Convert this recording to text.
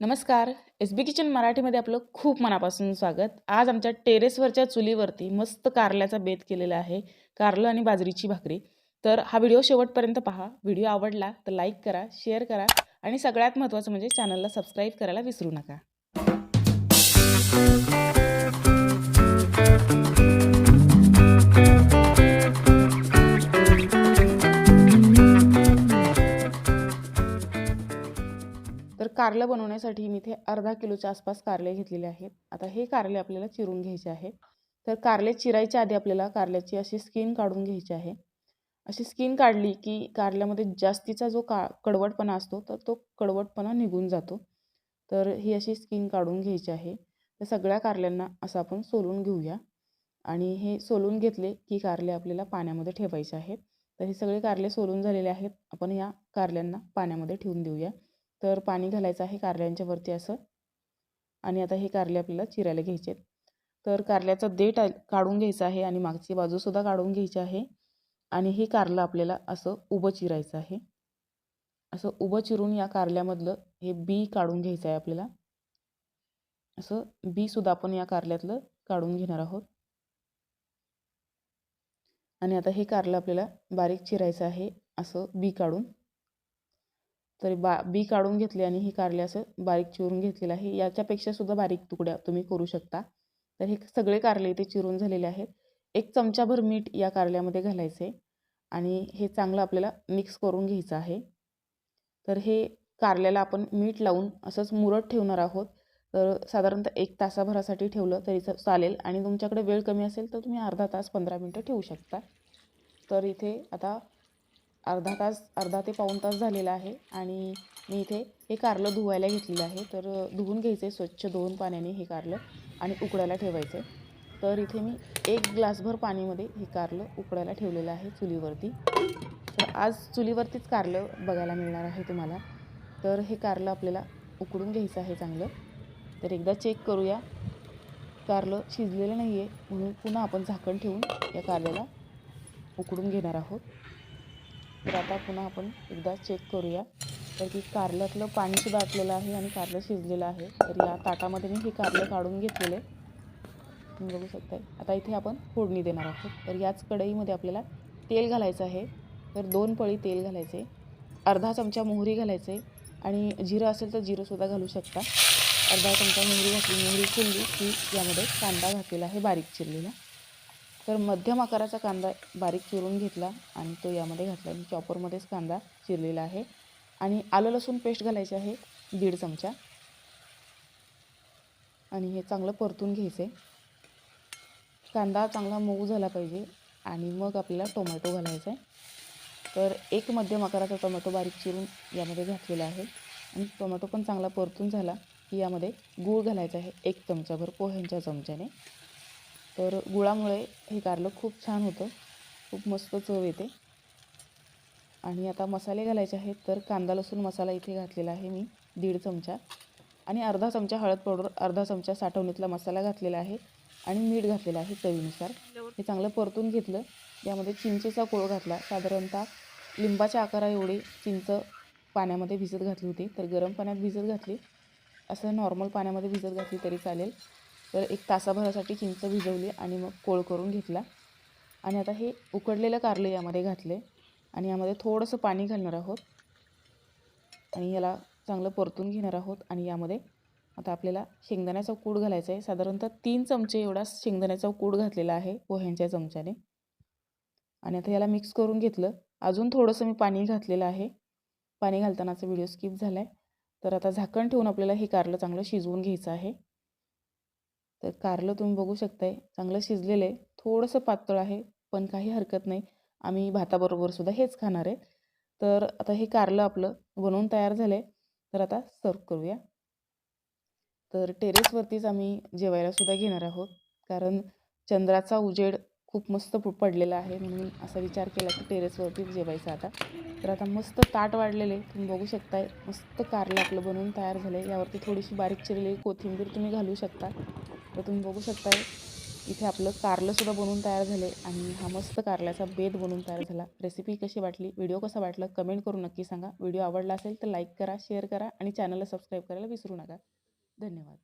नमस्कार. एस बी किचन मराठीमध्ये आपलं खूप मनापासून स्वागत. आज आमच्या टेरेसवरच्या चुलीवरती मस्त कारल्याचा बेत केलेला आहे. कारलं आणि बाजरीची भाकरी. तर हा व्हिडिओ शेवटपर्यंत पहा. व्हिडिओ आवडला तर लाईक करा शेअर करा आणि सगळ्यात महत्त्वाचं म्हणजे चॅनलला सबस्क्राईब करायला विसरू नका. तर कारलं बनवण्यासाठी मी इथे अर्धा किलोच्या आसपास कारले घेतलेले आहेत. आता हे कारले आपल्याला चिरून घ्यायचे आहे तर कारले चिरायच्या आधी आपल्याला कारल्याची अशी स्किन काढून घ्यायची आहे. अशी स्किन काढली की कारल्यामध्ये जास्तीचा जो का कडवटपणा असतो तर तो कडवटपणा निघून जातो. तर ही अशी स्किन काढून घ्यायची आहे. तर सगळ्या कारल्यांना असं आपण सोलून घेऊया. आणि हे सोलून घेतले की कारले आपल्याला पाण्यामध्ये ठेवायचे आहेत. तर हे सगळे कारले सोलून झालेले आहेत. आपण या कारल्यांना पाण्यामध्ये ठेवून देऊया. तर पाणी घालायचं आहे कारल्यांच्या वरती असं. आणि आता हे कारले आपल्याला चिरायला घ्यायचे आहेत तर कारल्याचं देठ काढून घ्यायचं आहे आणि मागची बाजूसुद्धा काढून घ्यायची आहे. आणि हे कारलं आपल्याला असं उभं चिरायचं आहे. असं उभं चिरून या कारल्यामधलं हे बी काढून घ्यायचं आहे आपल्याला. असं बीसुद्धा आपण या कारल्यातलं काढून घेणार आहोत. आणि आता हे कारलं आपल्याला बारीक चिरायचं आहे. असं बी काढून. तर बा बी काढून घेतली आणि हे कारले असं बारीक चिरून घेतलेलं आहे. याच्यापेक्षा सुद्धा बारीक तुकड्या तुम्ही करू शकता. तर हे सगळे कारले इथे चिरून झालेले आहेत. एक चमचाभर मीठ या कारल्यामध्ये घालायचे आणि हे चांगलं आपल्याला मिक्स करून घ्यायचं आहे. तर हे कारल्याला आपण मीठ लावून असंच मुरत ठेवणार आहोत. तर साधारणतः एक तासाभरासाठी ठेवलं तरी चालेल आणि तुमच्याकडे वेळ कमी असेल तर तुम्ही अर्धा तास पंधरा मिनटं ठेवू शकता. तर इथे आता अर्धा तास अर्धा ते पाऊण तास झालेला आहे आणि मी इथे हे कारलं धुवायला घेतलेलं आहे. तर धुवून घ्यायचे स्वच्छ दोन पाण्याने हे कारलं आणि उकडायला ठेवायचं तर इथे मी एक ग्लासभर पाणीमध्ये हे कारलं उकडायला ठेवलेलं आहे चुलीवरती. तर आज चुलीवरतीच कारलं बघायला मिळणार आहे तुम्हाला. तर हे कारलं आपल्याला उकडून घ्यायचं आहे चांगलं. तर एकदा चेक करूया. कारलं शिजलेलं नाही आहे म्हणून पुन्हा आपण झाकण ठेवून या कारल्याला उकडून घेणार आहोत. तर आता पुन्हा आपण एकदा चेक करूया. तर की कारल्यातलं पाणीसुद्धा आटलेलं आहे आणि कारलं शिजलेलं आहे. तर या ताटामध्ये मी हे कारलं काढून घेतलेले तुम्ही बघू शकताय. आता इथे आपण फोडणी देणार आहोत. तर याच कढईमध्ये आपल्याला तेल घालायचं आहे. तर दोन पळी तेल घालायचे. अर्धा चमचा मोहरी घालायचे. आणि जिरं असेल तर जिरंसुद्धा घालू शकता. अर्धा चमचा मोहरी घातली. मोहरी चिरली की यामध्ये कांदा घातलेला आहे बारीक चिरलेला. तर मध्यम आकाराचा कांदा बारीक चिरून घेतला आणि तो यामध्ये घातला. आणि चॉपरमध्येच कांदा चिरलेला आहे. आणि आलं लसूण पेस्ट घालायचे आहे दीड चमचा. आणि हे चांगलं परतून घ्यायचं आहे कांदा चांगला मऊ झाला पाहिजे आणि मग आपल्याला टोमॅटो घालायचा आहे तर एक मध्यम आकाराचा टोमॅटो बारीक चिरून यामध्ये घातलेला आहे. आणि टोमॅटो पण चांगला परतून झाला की यामध्ये गूळ घालायचा आहे एक चमचाभर पोह्यांच्या चमच्याने. तर गुळामुळे हे कारलं खूप छान होतं. खूप मस्त चव येते. आणि आता मसाले घालायचे आहेत तर कांदा लसूण मसाला इथे घातलेला आहे मी दीड चमचा. आणि अर्धा चमचा हळद पावडर अर्धा चमचा साठवणीतला मसाला घातलेला आहे आणि मीठ घातलेलं आहे चवीनुसार. हे चांगलं परतून घेतलं. यामध्ये चिंचेचा कोळ घातला. साधारणतः लिंबाच्या आकारा एवढी चिंच पाण्यामध्ये भिजत घातली होती तर गरम पाण्यात भिजत घातली. असं नॉर्मल पाण्यामध्ये भिजत घातली तरी चालेल. तर एक तासाभरासाठी चिंच भिजवली आणि मग कोळ करून घेतला. आणि आता हे उकडलेलं कारलं यामध्ये घातले. आणि यामध्ये थोडंसं पाणी घालणार आहोत. आणि याला चांगलं परतून घेणार आहोत. आणि यामध्ये आता आपल्याला शेंगदाण्याचा कूड घालायचा आहे. साधारणतः तीन चमचे एवढा शेंगदाण्याचा कूड घातलेला आहे पोह्यांच्या चमच्याने. आणि आता याला मिक्स करून घेतलं. अजून थोडंसं मी पाणी घातलेलं आहे. पाणी घालतानाचा व्हिडिओ स्किप झाला आहे तर आता झाकण ठेवून आपल्याला हे कारलं चांगलं शिजवून घ्यायचं आहे. तर कारलं तुम्ही बघू शकताय. चांगलं शिजलेलं आहे. थोडंसं पातळ आहे पण काही हरकत नाही. आम्ही भाताबरोबर सुद्धा हेच खाणार आहे. तर आता हे कारलं आपलं बनवून तयार झालं आहे तर आता सर्व करूया. तर टेरेसवरतीच आम्ही जेवायला सुद्धा घेणार आहोत. कारण चंद्राचा उजेड खूप मस्त पडलेला आहे. म्हणून असा विचार केला की टेरेसवरतीच जेवायचं आता. तर आता मस्त ताट वाढलेले तुम्ही बघू शकताय. मस्त कारलं आपलं बनवून तयार झालं आहे यावरती थोडीशी बारीक चिरलेली कोथिंबीर तुम्ही घालू शकता. तर तुम्ही बघू शकता इथे आपलं कारलंसुद्धा बनवून तयार झाले आणि हा मस्त कारल्याचा बेद बनवून तयार झाला. रेसिपी कशी वाटली? व्हिडिओ कसा वाटला? कमेंट करून नक्की सांगा. व्हिडिओ आवडला असेल तर लाईक करा शेअर करा आणि चॅनलला सबस्क्राईब करायला विसरू नका. धन्यवाद.